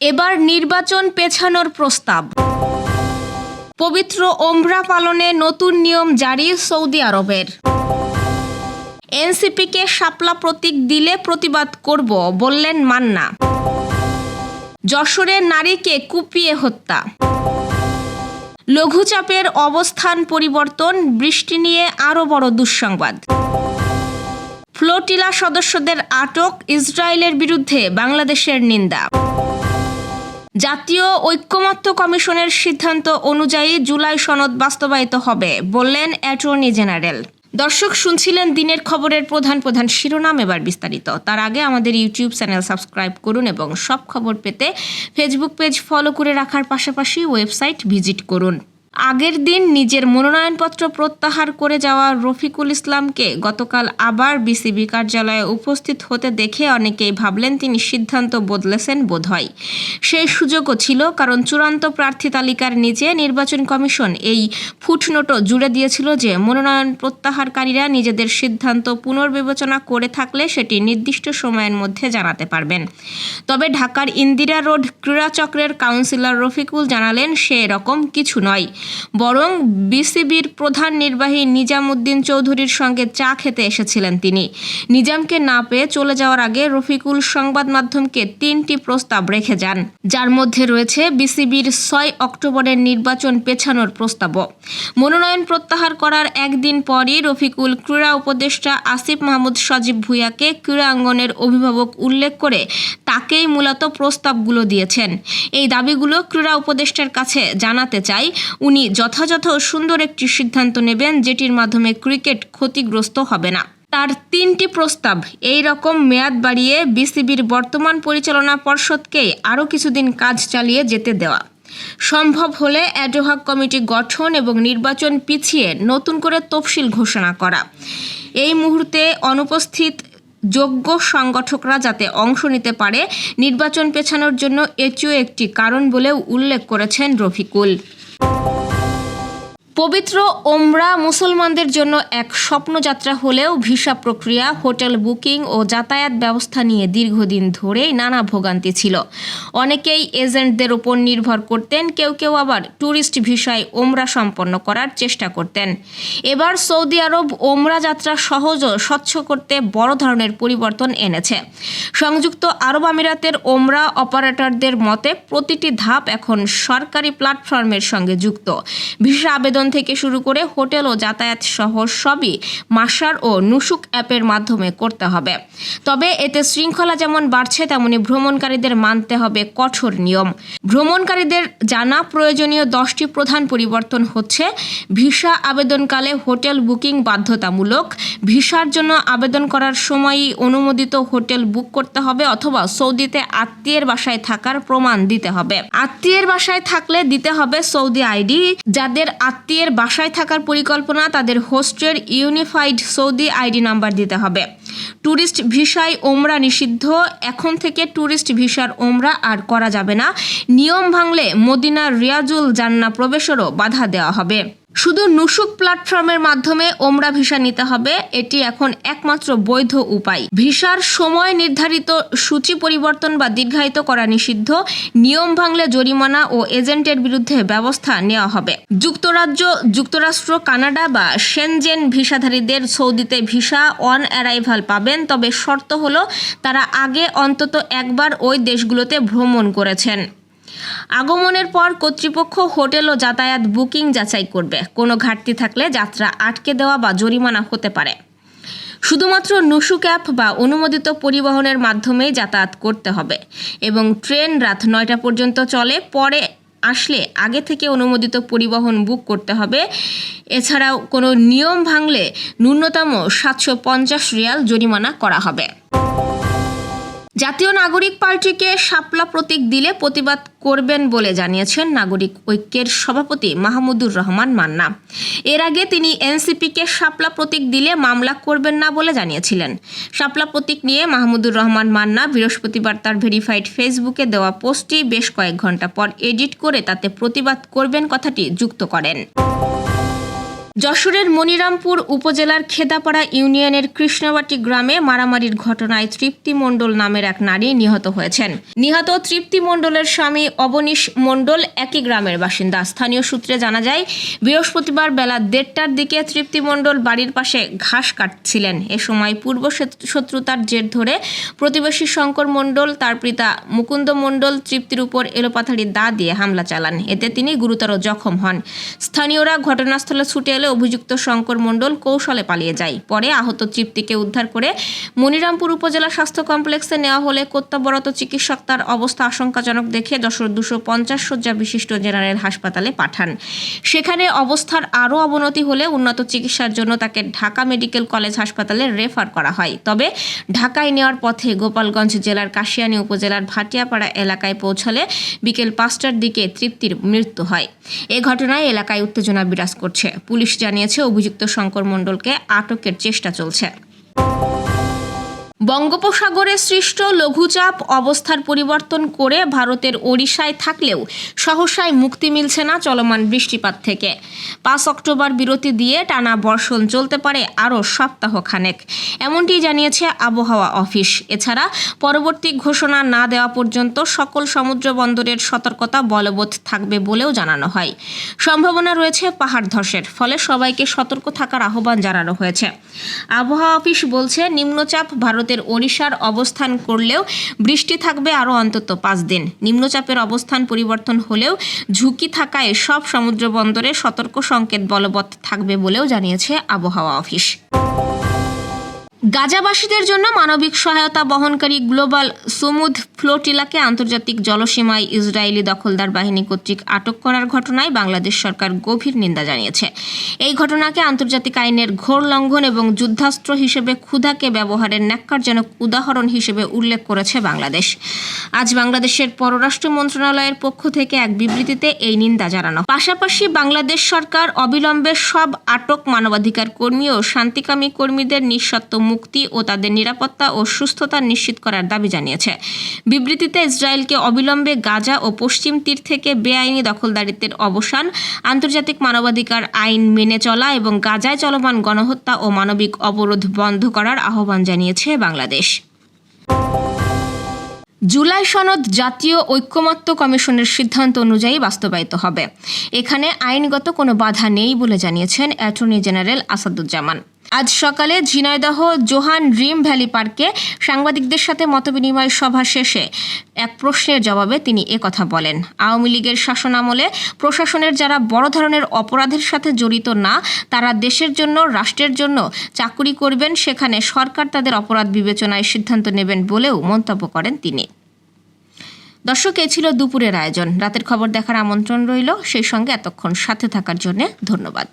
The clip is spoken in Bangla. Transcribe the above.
এবার নির্বাচন পেছানোর প্রস্তাব। পবিত্র ওমরা পালনে নতুন নিয়ম জারি সৌদি আরবের। এনসিপিকে শাপলা প্রতীক দিলে প্রতিবাদ করব বললেন মান্না। যশোরে নারীকে কুপিয়ে হত্যা। লঘুচাপের অবস্থান পরিবর্তন, বৃষ্টি নিয়ে আরও বড় দুঃসংবাদ। ফ্লোটিলা সদস্যদের আটক, ইসরায়েলের বিরুদ্ধে বাংলাদেশের নিন্দা। জাতীয় ঐক্যমত্য কমিশনের সিদ্ধান্ত অনুযায়ী জুলাই সনদ বাস্তবায়িত হবে, বললেন অ্যাটর্নি জেনারেল। দর্শক, শুনছিলেন দিনের খবরের প্রধান প্রধান শিরোনাম এবার বিস্তারিত। তার আগে আমাদের ইউটিউব চ্যানেল সাবস্ক্রাইব করুন এবং সব খবর পেতে ফেসবুক পেজ ফলো করে রাখার পাশাপাশি ওয়েবসাইট ভিজিট করুন। আগের দিন নিজের মনোনয়নপত্র প্রত্যাহার করে যাওয়া রফিকুল ইসলামকে গতকাল আবার বিসিবি কার্যালয়ে উপস্থিত হতে দেখে অনেকেই ভাবলেন তিনি সিদ্ধান্ত বদলেছেন বোধহয়। সেই সুযোগও ছিল, কারণ চূড়ান্ত প্রার্থী তালিকার নিচে নির্বাচন কমিশন এই ফুটনোটও জুড়ে দিয়েছিল যে, মনোনয়ন প্রত্যাহারকারীরা নিজেদের সিদ্ধান্ত পুনর্বিবেচনা করে থাকলে সেটি নির্দিষ্ট সময়ের মধ্যে জানাতে পারবেন। তবে ঢাকার ইন্দিরা রোড ক্রীড়াচক্রের কাউন্সিলর রফিকুল জানালেন, সে এরকম কিছু নয়। বরং বিসিবির প্রধান নির্বাহী নিজামুদ্দিন চৌধুরীর সঙ্গে চা খেতে এসেছিলেন তিনি। নিজামকে না পেয়ে চলে যাওয়ার আগে রফিকুল সংবাদ মাধ্যমকে তিনটি প্রস্তাব রেখে যান। যার মধ্যে রয়েছে বিসিবির ছয় অক্টোবরের নির্বাচন পেছানোর প্রস্তাবও। মনোনয়ন প্রত্যাহার করার একদিন পরই রফিকুল ক্রীড়া উপদেষ্টা আসিফ মাহমুদ সজীব ভুঁইয়াকে ক্রীড়াঙ্গনের অভিভাবক উল্লেখ করে তাকেই মূলত প্রস্তাবগুলো দিয়েছেন। এই দাবিগুলো ক্রীড়া উপদেষ্টার কাছে জানাতে চাই। উনি যথাযথ সুন্দর একটি সিদ্ধান্ত নেবেন যেটির মাধ্যমে ক্রিকেট ক্ষতিগ্রস্ত হবে না। তার তিনটি প্রস্তাব, এই রকম মেয়াদ বাড়িয়ে বিসিবির বর্তমান পরিচালনা পর্ষদকে আরও কিছুদিন কাজ চালিয়ে যেতে দেওয়া। সম্ভব হলে অ্যাডোহাক কমিটি গঠন এবং নির্বাচন পিছিয়ে নতুন করে তফসিল ঘোষণা করা। এই মুহূর্তে অনুপস্থিত যোগ্য সংগঠকরা যাতে অংশ নিতে পারে, নির্বাচন পেছানোর জন্য এটিও একটি কারণ বলেও উল্লেখ করেছেন রফিকুল। পবিত্র ওমরা মুসলমানদের জন্য এক স্বপ্নযাত্রা হলেও ভিসা প্রক্রিয়া, হোটেল বুকিং ও যাতায়াত ব্যবস্থা নিয়ে দীর্ঘদিন ধরেই নানা ভোগান্তি ছিল। অনেকেই এজেন্টদের উপর নির্ভর করতেন, কেউ কেউ আবার ট্যুরিস্ট ভিসায় ওমরা সম্পন্ন করার চেষ্টা করতেন। এবার সৌদি আরব ওমরা যাত্রা সহজ ও স্বচ্ছ করতে বড় ধরনের পরিবর্তন এনেছে। সংযুক্ত আরব আমিরাতের ওমরা অপারেটরদের মতে, প্রতিটি ধাপ এখন সরকারি প্ল্যাটফর্মের সঙ্গে যুক্ত। ভিসা আবেদন থেকে শুরু করে হোটেল ও যাতায়াত সহ সবই মাসার ও নুসুক অ্যাপের মাধ্যমে করতে হবে। তবে এতে শৃঙ্খলা যেমন বাড়ছে, তেমনি ভ্রমণকারীদের মানতে হবে কঠোর নিয়ম। ভ্রমণকারীদের জানা প্রয়োজনীয় দশটি প্রধান পরিবর্তন হচ্ছে ভিসা আবেদনকালে হোটেল বুকিং বাধ্যতামূলক, ভিসার জন্য আবেদন করার সময়ই অনুমোদিত হোটেল বুক করতে হবে অথবা সৌদিতে আত্মীয়ের বাসায় থাকার প্রমাণ দিতে হবে। আত্মীয়ের বাসায় থাকলে দিতে হবে সৌদি আইডি, যাদের আত্মীয়ের বাসায় থাকার পরিকল্পনা তাদের হোস্টের ইউনিফাইড সৌদি আইডি নাম্বার দিতে হবে। ট্যুরিস্ট ভিসায় ওমরা নিষিদ্ধ। এখন থেকে ট্যুরিস্ট ভিসার ওমরা আর করা যাবে না। নিয়ম ভাঙলে মদিনার রিয়াজুল জান্না প্রবেশেরও বাধা দেওয়া হবে। শুধু নুসুক প্ল্যাটফর্মের মাধ্যমে ওমরা ভিসা নিতে হবে, এটি এখন একমাত্র বৈধ উপায়। ভিসার সময় নির্ধারিত সূচি পরিবর্তন বা দীর্ঘায়িত করা নিষিদ্ধ, নিয়ম ভাঙলে জরিমানা ও এজেন্টের বিরুদ্ধে ব্যবস্থা নেওয়া হবে। যুক্তরাজ্য, যুক্তরাষ্ট্র, কানাডা বা সেনজেন ভিসাধারীদের সৌদিতে ভিসা অন অ্যারাইভাল পাবেন, তবে শর্ত হলো তারা আগে অন্তত একবার ওই দেশগুলোতে ভ্রমণ করেছেন। আগমনের পর কর্তৃপক্ষ হোটেল ও যাতায়াত বুকিং যাচাই করবে। কোনো ঘাটতি থাকলে যাত্রা আটকে দেওয়া বা জরিমানা হতে পারে। শুধুমাত্র নুসুক অ্যাপ বা অনুমোদিত পরিবহনের মাধ্যমেই যাতায়াত করতে হবে এবং ট্রেন রাত নয়টা পর্যন্ত চলে, পরে আসলে আগে থেকে অনুমোদিত পরিবহন বুক করতে হবে। এছাড়াও কোনো নিয়ম ভাঙলে ন্যূনতম সাতশো পঞ্চাশ রিয়াল জরিমানা করা হবে। জাতীয় নাগরিক পার্টিকে শাপলা প্রতীক দিলে প্রতিবাদ করবেন বলে জানিয়েছেন নাগরিক ঐক্যের সভাপতি মাহমুদুর রহমান মান্না। এর আগে তিনি এনসিপিকে শাপলা প্রতীক দিলে মামলা করবেন না বলে জানিয়েছিলেন। শাপলা প্রতীক নিয়ে মাহমুদুর রহমান মান্না বৃহস্পতিবার তার ভেরিফাইড ফেসবুকে দেওয়া পোস্টটি বেশ কয়েক ঘণ্টা পর এডিট করে তাতে প্রতিবাদ করবেন কথাটি যুক্ত করেন। যশোরের মনিরামপুর উপজেলার খেদাপাড়া ইউনিয়নের কৃষ্ণবাটি গ্রামে মারামারির ঘটনায় তৃপ্তি মণ্ডল নামের এক নারী নিহত হয়েছেন। নিহত তৃপ্তি মণ্ডলের স্বামী অবনীশ মণ্ডল একই গ্রামের বাসিন্দা। স্থানীয় সূত্রে জানা যায়, বৃহস্পতিবার বেলা দেড়টার দিকে তৃপ্তি মণ্ডল বাড়ির পাশে ঘাস কাটছিলেন। এ সময় পূর্ব শত্রুতার জের ধরে প্রতিবেশী শঙ্কর মণ্ডল, তার পিতা মুকুন্দ মণ্ডল তৃপ্তির উপর এলোপাথারি দা দিয়ে হামলা চালান। এতে তিনি গুরুতর জখম হন। স্থানীয়রা ঘটনাস্থলে ছুটে এলে অভিযুক্ত শঙ্কর মণ্ডল কৌশলে পালিয়ে যায়। পরে আহত তৃপ্তিকে উদ্ধার করে মনিরামপুর উপজেলা স্বাস্থ্য কমপ্লেক্সে নেওয়া হলে কর্তব্যরত চিকিৎসক তার অবস্থা আশঙ্কাজনক দেখে যশোর দুশো পঞ্চাশ শয্যা বিশিষ্ট জেনারেল হাসপাতালে পাঠান। সেখানে অবস্থার আরও অবনতি হলে উন্নত চিকিৎসার জন্য তাকে ঢাকা মেডিকেল কলেজ হাসপাতালে রেফার করা হয়। তবে ঢাকায় নেওয়ার পথে গোপালগঞ্জ জেলার কাশিয়ানী উপজেলার ভাটিয়াপাড়া এলাকায় পৌঁছালে বিকেল পাঁচটার দিকে তৃপ্তির মৃত্যু হয়। এ ঘটনায় এলাকায় উত্তেজনা বিরাজ করছে। পুলিশ জানিয়েছে অভিযুক্ত শঙ্কর মণ্ডলকে আটকের চেষ্টা চলছে। বঙ্গোপসাগরে সৃষ্ট লঘুচাপ অবস্থার পরিবর্তন করে ভারতের ওড়িশায় থাকলেও সহসায় মুক্তি মিলছে না চলমান বৃষ্টিপাত থেকে। পাঁচ অক্টোবর বিরতি দিয়ে টানা বর্ষণ চলতে পারে আরও সপ্তাহ খানেক এমনটি জানিয়েছে আবহাওয়া অফিস। এছাড়া পরবর্তী ঘোষণা না দেওয়া পর্যন্ত সকল সমুদ্র বন্দরের সতর্কতা বলবৎ থাকবে বলেও জানানো হয়। সম্ভাবনা রয়েছে পাহাড় ধসের, ফলে সবাইকে সতর্ক থাকার আহ্বান জানানো হয়েছে। আবহাওয়া অফিস বলছে, নিম্নচাপ ভারতের ওড়িশার অবস্থান করলেও বৃষ্টি থাকবে আরও অন্তত পাঁচ দিন। নিম্নচাপের অবস্থান পরিবর্তন হলেও ঝুঁকি থাকায় সব সমুদ্র বন্দরে সতর্ক সংকেত বলবৎ থাকবে বলেও জানিয়েছে আবহাওয়া অফিস। গাজাবাসীদের জন্য মানবিক সহায়তা বহনকারী গ্লোবাল সুমুদ ফ্লোটিলাকে আন্তর্জাতিক জলসীমায় ইসরায়েলি দখলদার বাহিনী কর্তৃক আটক করার ঘটনায় বাংলাদেশ সরকার গভীর নিন্দা জানিয়েছে। এই ঘটনাকে আন্তর্জাতিক আইনের ঘোর লঙ্ঘন এবং যুদ্ধাস্ত্র হিসেবে ক্ষুধাকে ব্যবহারের ন্যাক্কারজনক উদাহরণ হিসেবে উল্লেখ করেছে বাংলাদেশ। আজ বাংলাদেশের পররাষ্ট্র মন্ত্রণালয়ের পক্ষ থেকে এক বিবৃতিতে এই নিন্দা জানানো। পাশাপাশি বাংলাদেশ সরকার অবিলম্বে সব আটক মানবাধিকার কর্মী ও শান্তিকামী কর্মীদের নিঃশর্ত মুক্তি ও তাদের নিরাপত্তা ও সুস্থতা নিশ্চিত করার দাবি জানিয়েছে। বিবৃতিতে ইসরায়েলকে অবিলম্বে গাজা ও পশ্চিম তীর থেকে বেআইনি দখলদারিত্বের অবসান, আন্তর্জাতিক মানবাধিকার আইন মেনে চলা এবং গাজায় চলমান গণহত্যা ও মানবিক অবরোধ বন্ধ করার আহ্বান জানিয়েছে বাংলাদেশ। জুলাই সনদ জাতীয় ঐক্যমত্য কমিশনের সিদ্ধান্ত অনুযায়ী বাস্তবায়িত হবে। এখানে আইনগত কোনো বাধা নেই বলে জানিয়েছেন অ্যাটর্নি জেনারেল আসাদুজ্জামান। আজ সকালে ঝিনাইদহ জোহান ড্রিম ভ্যালি পার্কে সাংবাদিকদের সাথে মতবিনিময় সভা শেষে এক প্রশ্নের জবাবে তিনি একথা বলেন। আওয়ামী লীগের শাসনামলে প্রশাসনের যারা বড় ধরনের অপরাধের সাথে জড়িত না, তারা দেশের জন্য, রাষ্ট্রের জন্য চাকুরি করবেন, সেখানে সরকার তাদের অপরাধ বিবেচনায় সিদ্ধান্ত নেবেন বলেও মন্তব্য করেন তিনি। দর্শক, এ ছিল দুপুরের আয়োজন। রাতের খবর দেখার আমন্ত্রণ রইল। সেই সঙ্গে এতক্ষণ সাথে থাকার জন্য ধন্যবাদ।